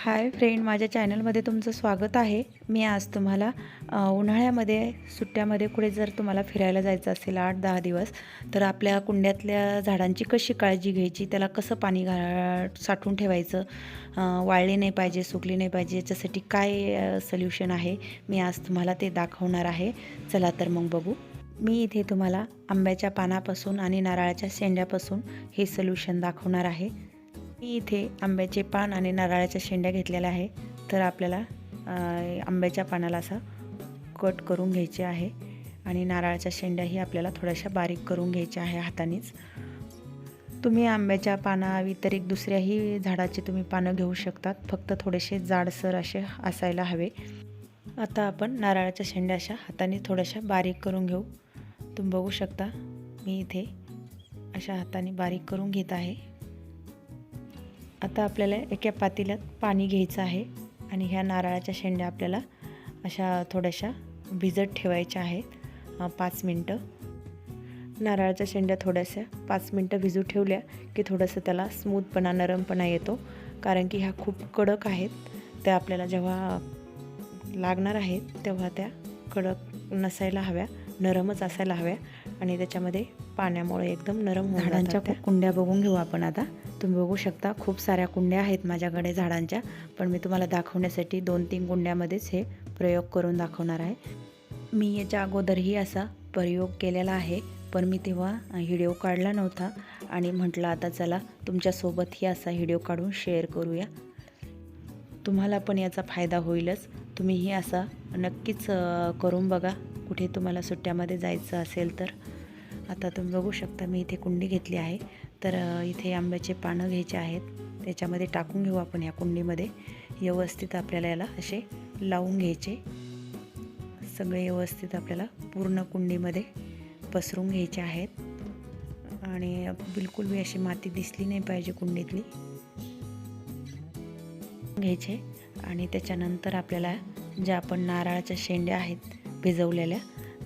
Hi friend माझ्या चॅनलमध्ये तुमचं स्वागत आहे. मी आज तुम्हाला उन्हाळ्यामध्ये सुट्ट्यामध्ये कुठे जर तुम्हाला फिरायला जायचं असेल आठ दहा दिवस तर आपल्या कुंड्यातल्या झाडांची कशी काळजी घ्यायची त्याला कसं पाणी घा साठवून ठेवायचं वाळले नाही पाहिजे सुकली नाही पाहिजे याच्यासाठी काय सोल्युशन आहे मी आज तुम्हाला ते दाखवणार आहे. चला तर मग बघू. मी इथे तुम्हाला आंब्याच्या पानापासून आणि नारळाच्या शेंड्यापासून हे सोल्युशन दाखवणार आहे. मी इथे आंब्याचे पान आणि नारळाच्या शेंड्या घेतलेल्या आहे. तर आपल्याला आंब्याच्या पानाला असा कट करून घ्यायचे आहे आणि नारळाच्या शेंड्याही आपल्याला थोड्याशा बारीक करून घ्यायच्या आहे हातानेच. तुम्ही आंब्याच्या पाना व्यतिरिक्त दुसऱ्याही झाडाचे तुम्ही पानं घेऊ शकतात. फक्त थोडेसे जाडसर असे असायला हवे. आता आपण नारळाच्या शेंड्या अशा हाताने थोड्याशा बारीक करून घेऊ. तुम्ही बघू शकता मी इथे अशा हाताने बारीक करून घेत आहे. आता आपल्याला एका पातेल्यात पाणी घ्यायचं आहे आणि ह्या नारळाच्या शेंड्या आपल्याला अशा थोड्याशा भिजत ठेवायच्या आहेत पाच मिनटं. नारळाच्या शेंड्या थोड्याशा पाच मिनटं भिजू ठेवल्या की थोडंसं त्याला स्मूथपणा नरमपणा येतो. कारण की ह्या खूप कडक आहेत. त्या आपल्याला जेव्हा लागणार आहेत तेव्हा त्या कडक नसायला हव्या नरमच असायला हव्या आणि त्याच्यामध्ये पाण्यामुळे एकदम नरम झाडांच्या कुंड्या बघून घेऊ आपण आता. तुम्ही बघू शकता खूप साऱ्या कुंड्या आहेत माझ्याकडे झाडांच्या पण मी तुम्हाला दाखवण्यासाठी दोन तीन कुंड्यामध्येच हे प्रयोग करून दाखवणार आहे. मी याच्या अगोदरही असा प्रयोग केलेला आहे पण मी तेव्हा व्हिडिओ काढला नव्हता आणि म्हटलं आता चला तुमच्यासोबतही असा व्हिडिओ काढून शेअर करूया. तुम्हाला पण याचा फायदा होईलच. तुम्हीही असा नक्कीच करून बघा. कुठे तुम्हाला सुट्ट्यामध्ये जायचं असेल तर. आता तुम्ही बघू शकता मी इथे कुंडी घेतली आहे. तर इथे आंब्याचे पानं घ्यायचे आहेत. त्याच्यामध्ये टाकून घेऊ आपण या कुंडीमध्ये. व्यवस्थित आपल्याला याला असे लावून घ्यायचे. सगळे व्यवस्थित आपल्याला पूर्ण कुंडीमध्ये पसरून घ्यायचे आहेत. आणि बिलकुल बी अशी माती दिसली नाही पाहिजे कुंडीतली. घ्यायचे. आणि त्याच्यानंतर आपल्याला ज्या आपण नारळाच्या शेंड्या आहेत भिजवलेल्या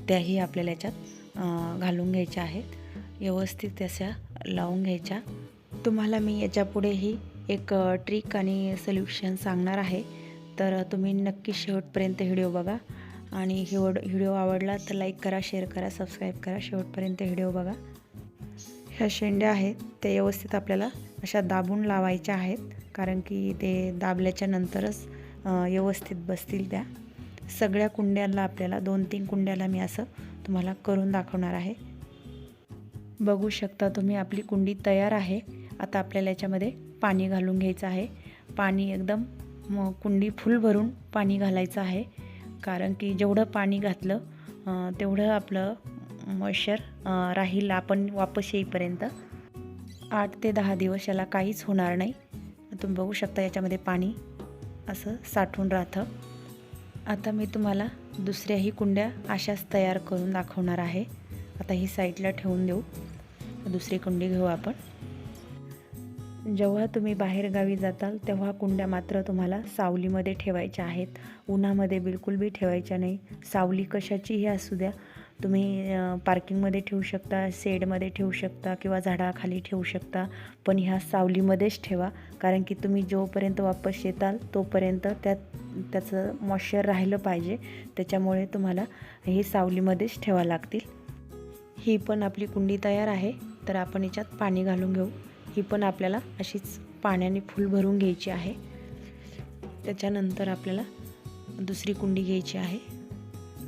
त्याही आपल्याला याच्यात घालून घ्यायच्या आहेत. व्यवस्थित त्याच्या लावून घ्यायच्या. तुम्हाला मी याच्यापुढेही एक ट्रिक आणि सोल्युशन सांगणार आहे. तर तुम्ही नक्की शेवटपर्यंत व्हिडिओ बघा. आणि हिवड व्हिडिओ आवडला तर लाईक करा शेअर करा सबस्क्राईब करा. शेवटपर्यंत व्हिडिओ बघा. ह्या शेंड्या आहेत. त्या व्यवस्थित आपल्याला अशा दाबून लावायच्या आहेत. कारण की ते दाबल्याच्या नंतरच व्यवस्थित बसतील त्या. सगळ्या कुंड्यांना आपल्याला दोन तीन कुंड्याला मी असं तुम्हाला करून दाखवणार आहे. बघू शकता तुम्ही आपली कुंडी तयार आहे. आता आपल्याला याच्यामध्ये पाणी घालून घ्यायचं आहे. पाणी एकदम म कुंडी फुल भरून पाणी घालायचं आहे. कारण की जेवढं पाणी घातलं तेवढं आपलं मॉइश्चर राहील आपण वापस येईपर्यंत. आठ ते दहा दिवस याला काहीच होणार नाही. तुम्ही बघू शकता याच्यामध्ये पाणी असं साठून राहतं. आता मी तुम्हाला दुसऱ्याही कुंड्या अशाच तयार करून दाखवणार आहे. आता ही साईडला ठेवून देऊ. दुसरी कुंडी घेऊ आपण. जेव्हा तुम्ही बाहेरगावी जाताल तेव्हा कुंड्या मात्र तुम्हाला सावलीमध्ये ठेवायच्या आहेत. उन्हामध्ये बिलकुल बी ठेवायच्या नाही. सावली कशाचीही असू द्या तुम्ही पार्किंगमध्ये ठेवू शकता शेडमध्ये ठेवू शकता किंवा झाडाखाली ठेवू शकता पण ह्या सावलीमध्येच ठेवा. कारण की तुम्ही जोपर्यंत वापस येताल तोपर्यंत त्यात त्याचं मॉइश्चर राहिलं पाहिजे. त्याच्यामुळे तुम्हाला हे सावलीमध्येच ठेवा लागतील. ही पण आपली कुंडी तयार आहे. तर आपण याच्यात पाणी घालून घेऊ. ही पण आपल्याला अशीच पाण्याने फुल भरून घ्यायची आहे. त्याच्यानंतर आपल्याला दुसरी कुंडी घ्यायची आहे.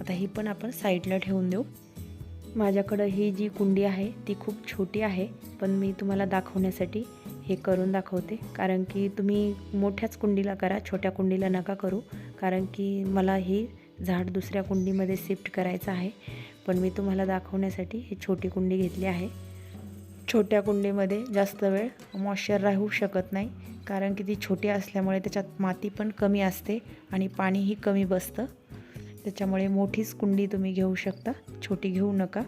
आता ही पण आपण साईडला ठेवून देऊ. माझ्याकडं ही जी कुंडी आहे ती खूप छोटी आहे पण मी तुम्हाला दाखवण्यासाठी हे करून दाखवते. कारण की तुम्ही मोठ्याच कुंडीला करा छोट्या कुंडीला नका करू. कारण की मला ही झाड दुसऱ्या कुंडीमध्ये शिफ्ट करायचं आहे. पण मी तुम्हाला दाखवण्यासाठी ही छोटी कुंडी घेतली आहे. छोट्या कुंडीमध्ये जास्त वेळ मॉइश्चर राहू शकत नाही. कारण की ती छोटी असल्यामुळे त्याच्यात माती पण कमी असते आणि पाणीही कमी बसतं. त्याच्यामुळे मोठीच कुंडी तुम्ही घेऊ शकता. छोटी घेऊ नका.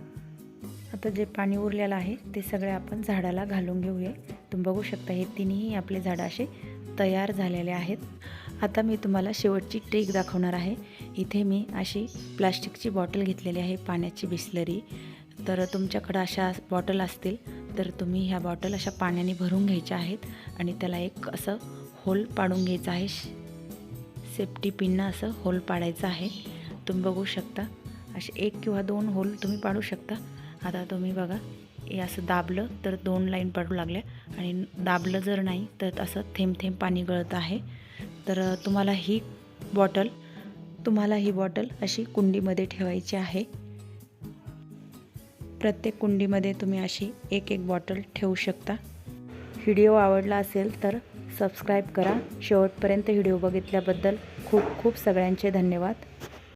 आता जे पाणी उरलेलं आहे ते सगळे आपण झाडाला घालून घेऊया. तुम्ही बघू शकता हे तिन्ही आपले झाडं असे तयार झालेले आहेत. आता मी तुम्हाला शेवटची ट्रिक दाखवणार आहे. इथे मी अशी प्लास्टिकची बॉटल घेतलेली आहे पाण्याची बिस्लरी. तर तुमच्याकडं अशा बॉटल असतील तर तुम्ही ह्या बॉटल अशा पाण्याने भरून घ्यायच्या आहेत आणि त्याला एक असं होल पाडून घ्यायचा आहे. सेफ्टी पिननं असं होल पाडायचं आहे. तुम्ही बघू शकता. असे एक किंवा दोन होल तुम्ही पाडू शकता. आता तुम्ही बघा हे असं दाबलं तर दोन लाईन पडू लागल्या. आणि दाबलं जर नाही तर असं थेंब थेंब पाणी गळत आहे. तर तुम्हाला ही बॉटल तुम्हाला ही बॉटल अशी कुंडीमध्ये ठेवायची आहे. प्रत्येक कुंडीमध्ये तुम्ही अशी एक एक बॉटल ठेवू शकता. व्हिडिओ आवडला असेल तर सबस्क्राईब करा. शेवटपर्यंत व्हिडिओ बघितल्याबद्दल खूप खूप सगळ्यांचे धन्यवाद.